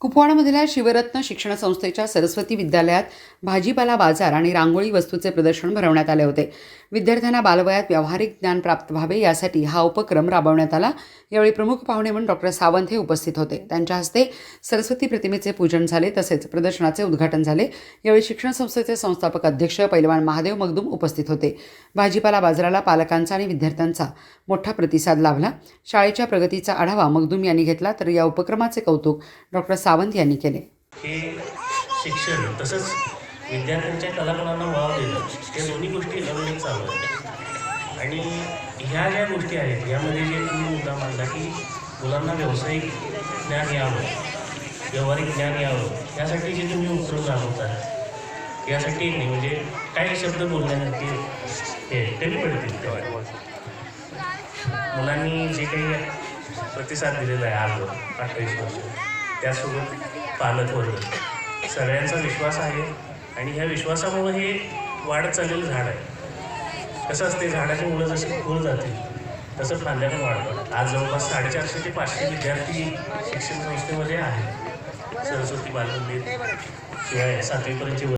कुपवाडामधल्या शिवरत्न शिक्षण संस्थेच्या सरस्वती विद्यालयात भाजीपाला बाजार आणि रांगोळी वस्तूचे प्रदर्शन भरवण्यात आले होते. विद्यार्थ्यांना बालवयात व्यावहारिक ज्ञान प्राप्त व्हावे यासाठी हा उपक्रम राबवण्यात आला. यावेळी प्रमुख पाहुणे म्हणून डॉक्टर सावंत हे उपस्थित होते. त्यांच्या हस्ते सरस्वती प्रतिमेचे पूजन झाले तसेच प्रदर्शनाचे उद्घाटन झाले. यावेळी शिक्षण संस्थेचे संस्थापक अध्यक्ष पैलवान महादेव मगदूम उपस्थित होते. भाजीपाला बाजाराला पालकांचा आणि विद्यार्थ्यांचा मोठा प्रतिसाद लाभला. शाळेच्या प्रगतीचा आढावा मगदूम यांनी घेतला. तर या उपक्रमाचे कौतुक डॉक्टर सावंत यांनी केले. हे शिक्षण तसंच विद्यार्थ्यांच्या कलागुणांना वाव देणं या दोन्ही गोष्टी लवकर चालू आहेत. आणि ह्या ज्या गोष्टी आहेत यामध्ये जे तुम्ही मुद्दा मांडला की मुलांना व्यावसायिक ज्ञान यावं व्यावहारिक ज्ञान यावं यासाठी जे तुम्ही उपक्रम राबवता यासाठी नाही म्हणजे काही शब्द बोलण्यासाठी हे कमी पडतील तेव्हा. मुलांनी जे काही प्रतिसाद दिलेला आहे आज अठ्ठावीस वर्ष. त्यासोबत पालक वर्ग सगळ्यांचा विश्वास आहे आणि ह्या विश्वासामुळं हे वाढत चाललेलं झाड आहे. कसं असते झाडाची मुलं जशी फुल जातील तसं फांद्या वाढतं आज जवळपास साडेचारशे ते पाचशे विद्यार्थी शिक्षण संस्थेमध्ये आहेत. सरस्वती बालमंदिर शिवाय सातवीपर्यंतची